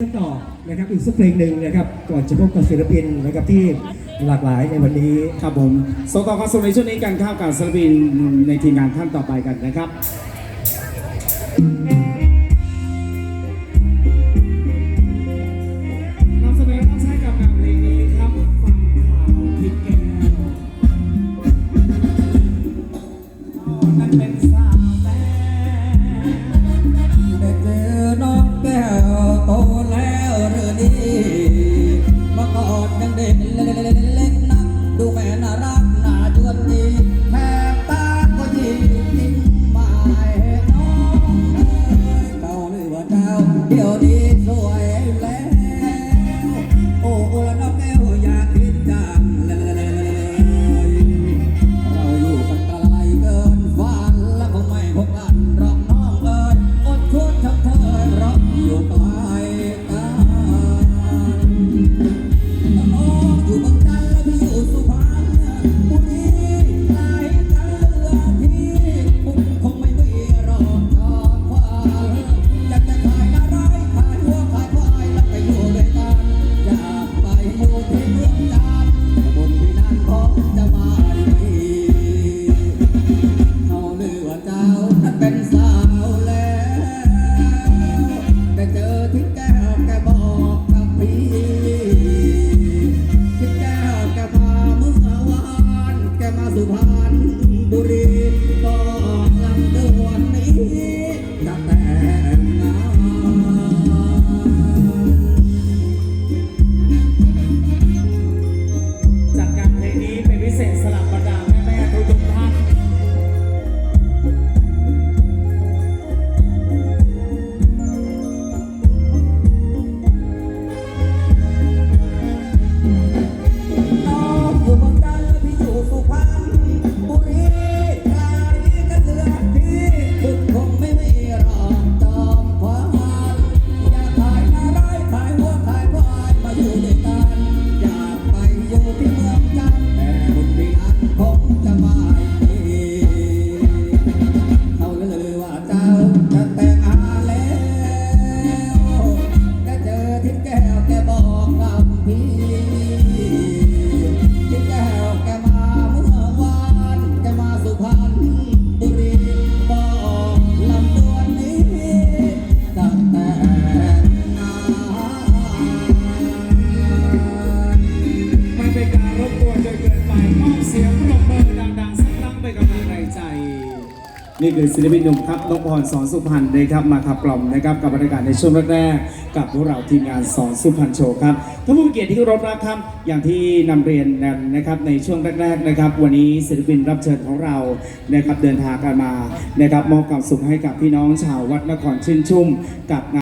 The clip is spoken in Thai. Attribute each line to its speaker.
Speaker 1: ต่อนะครับอีกสักเพลงหนึ่งนะครับก่อนจะพบกับศิลปินนะครับที่หลากหลายในวันนี้
Speaker 2: ครับผมส่งต่อความสุขในช่วงนี้กันข้าวกับศิลปินในทีมงานท่านต่อไปกันนะครับนำเสน เจ้า
Speaker 3: เดี๋ยวนี้ เป็นสาวแล้ว แต่เจอที่แก้วแกบอกกับพี่ที่แก้วแกพา
Speaker 2: เมื่
Speaker 3: อวานแกมาสุพรรณบุรี นี่
Speaker 2: คือศิลปินหนุ่มครับนพพรสอนสุพรรณนะครับมาขับกล่อมนะครับกับบรรยากาศในช่วงแรกๆกับพวกเราทีมงานสอนสุพรรณโชว์ครับท่านผู้มีเกียรติที่รับรับครับอย่างที่นำเรียนนนะครับในช่วงแรกๆนะครับ วันนี้ศิลปินรับเชิญของเรานะครับเดินทางกันมานะครับมอบความสุขให้กับพี่น้องชาววัดนครชื่นชุ่มกับ